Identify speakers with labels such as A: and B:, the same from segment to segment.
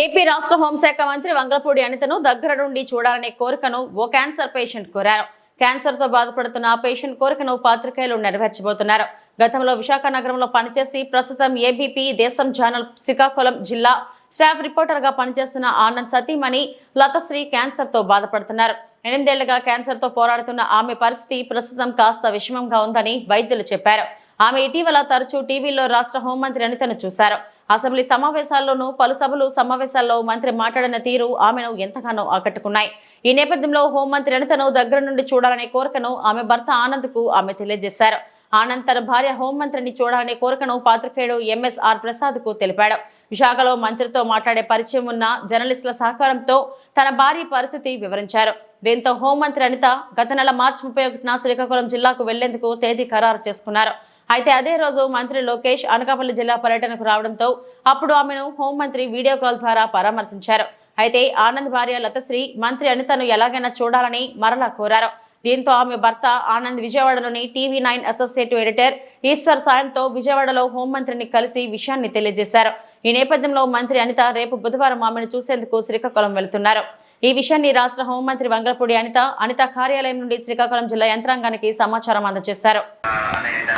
A: AP రాష్ట్ర హోంశాఖ మంత్రి వంగలపూడి అనితను దగ్గర నుండి చూడాలనే కోరికను ఓ క్యాన్సర్ పేషెంట్ కోరారు. క్యాన్సర్తో బాధపడుతున్న ఆ పేషెంట్ కోరికను పాత్రికేయులు నెరవేర్చబోతున్నారు. గతంలో విశాఖ నగరంలో పనిచేసి ప్రస్తుతం ఏబీపీ దేశం ఛానల్ శ్రీకాకుళం జిల్లా స్టాఫ్ రిపోర్టర్గా పనిచేస్తున్న ఆనంద్ సతీమణి లతశ్రీ క్యాన్సర్తో బాధపడుతున్నారు. ఎనిమిదేళ్ళుగా క్యాన్సర్తో పోరాడుతున్న ఆమె పరిస్థితి ప్రస్తుతం కాస్త విషమంగా ఉందని వైద్యులు చెప్పారు. ఆమె ఇటీవల తరచూ టీవీలో రాష్ట్ర హోంమంత్రి అనితను చూశారు. అసెంబ్లీ సమావేశాల్లోనూ పలు సభలు సమావేశాల్లో మంత్రి మాట్లాడిన తీరు ఆమెను ఎంతగానో ఆకట్టుకున్నాయి. ఈ నేపథ్యంలో హోంమంత్రి అనితను దగ్గర నుండి చూడాలనే కోరికను ఆమె భర్త ఆనంద్కు ఆమె తెలియజేశారు. ఆనంద్ తన భార్య హోంమంత్రిని చూడాలనే కోరికను పాత్రికేయుడు ఎంఎస్ఆర్ ప్రసాద్కు తెలిపాడు. విశాఖలో మంత్రితో మాట్లాడే పరిచయం ఉన్న జర్నలిస్టుల సహకారంతో తన భార్య పరిస్థితి వివరించారు. దీంతో హోంమంత్రి అనిత గత నెల మార్చి ముప్పై ఒకటిన శ్రీకాకుళం జిల్లాకు వెళ్ళేందుకు తేదీ ఖరారు చేసుకున్నారు. అయితే అదే రోజు మంత్రి లోకేష్ అనకాపల్లి జిల్లా పర్యటనకు రావడంతో అప్పుడు ఆమెను హోంమంత్రి వీడియో కాల్ ద్వారా పరామర్శించారు. అయితే ఆనంద్ భార్య లతశ్రీ మంత్రి అనితను ఎలాగైనా చూడాలని మరలా కోరారు. దీంతో ఆమె భర్త ఆనంద్ విజయవాడలోని TV nine associate editor Eshwar సాయంతో విజయవాడలో హోంమంత్రిని కలిసి విషయాన్ని తెలియజేశారు. ఈ నేపథ్యంలో మంత్రి అనిత రేపు బుధవారం ఆమెను చూసేందుకు శ్రీకాకుళం వెళుతున్నారు. ఈ విషయాన్ని రాష్ట్ర హోంమంత్రి వంగలపూడి అనిత అనిత కార్యాలయం నుండి శ్రీకాకుళం జిల్లా యంత్రాంగానికి సమాచారం అందజేశారు.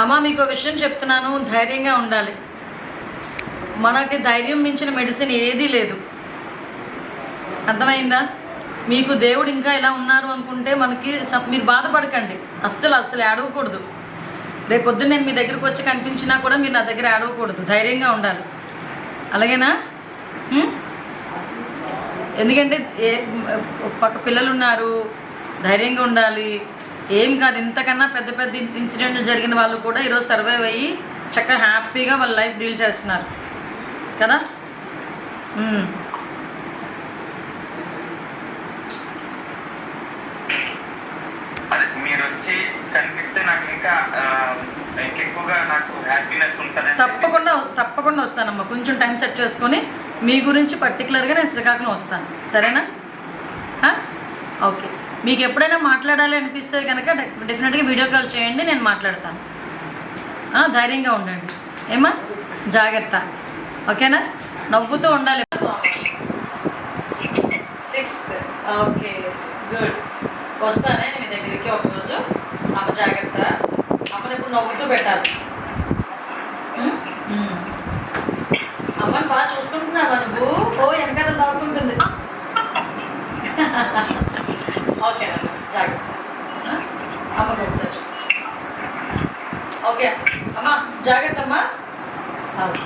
B: అమ్మ మీకు విషయం చెప్తున్నాను. ధైర్యంగా ఉండాలి. మనకి ధైర్యం మించిన మెడిసిన్ ఏదీ లేదు. అర్థమైందా? మీకు దేవుడు ఇంకా ఇలా ఉన్నారు అనుకుంటే మనకి మీరు బాధపడకండి. అస్సలు అస్సలు ఏడవకూడదు. రేపు పొద్దున్న నేను మీ దగ్గరకు వచ్చి కనిపించినా కూడా మీరు నా దగ్గర ఏడవకూడదు. ధైర్యంగా ఉండాలి. అలాగేనా? ఎందుకంటే ఏ పక్క పిల్లలు ఉన్నారు ధైర్యంగా ఉండాలి. ఏం కాదు ఇంతకన్నా పెద్ద పెద్ద ఇన్సిడెంట్లు జరిగిన వాళ్ళు కూడా ఈరోజు సర్వైవ్ అయ్యి చక్కగా హ్యాపీగా వాళ్ళ లైఫ్ డీల్ చేస్తున్నారు. కదా? ఉమ్.
C: అదే మీరు వచ్చి కనిపిస్తే నాకు ఇంకా ఆ, ఇంకెక్కువగా నాకు హ్యాపీనెస్ ఉంటుంది
B: తప్పకుండా తప్పకుండా వస్తానమ్మా. కొంచెం టైం సెట్ చేసుకొని మీ గురించి పర్టికులర్గా నేను శ్రీకాకుళం వస్తాను. సరేనా? ఓకే. మీకు ఎప్పుడైనా మాట్లాడాలి అనిపిస్తే కనుక డెఫినెట్గా వీడియో కాల్ చేయండి నేను మాట్లాడతాను. ధైర్యంగా ఉండండి. ఏమా జాగ్రత్త. ఓకేనా? నవ్వుతూ ఉండాలి. సిక్స్త్ ఓకే గుడ్ వస్తానే మీ దగ్గరికి ఒకరోజు. అమ్మ జాగ్రత్త. అమ్మని ఇప్పుడు నవ్వుతూ పెట్టాలి. చూసుకుంటున్నావా నువ్వు? ఓ వెనకాల దాక్కుంటుంది ఓకేనమ్మా జాగ్రత్త. ఆ? అమ్మకి ఒకసారి చూపించు. ఓకే అమ్మా జాగ్రత్త అమ్మా. అవును.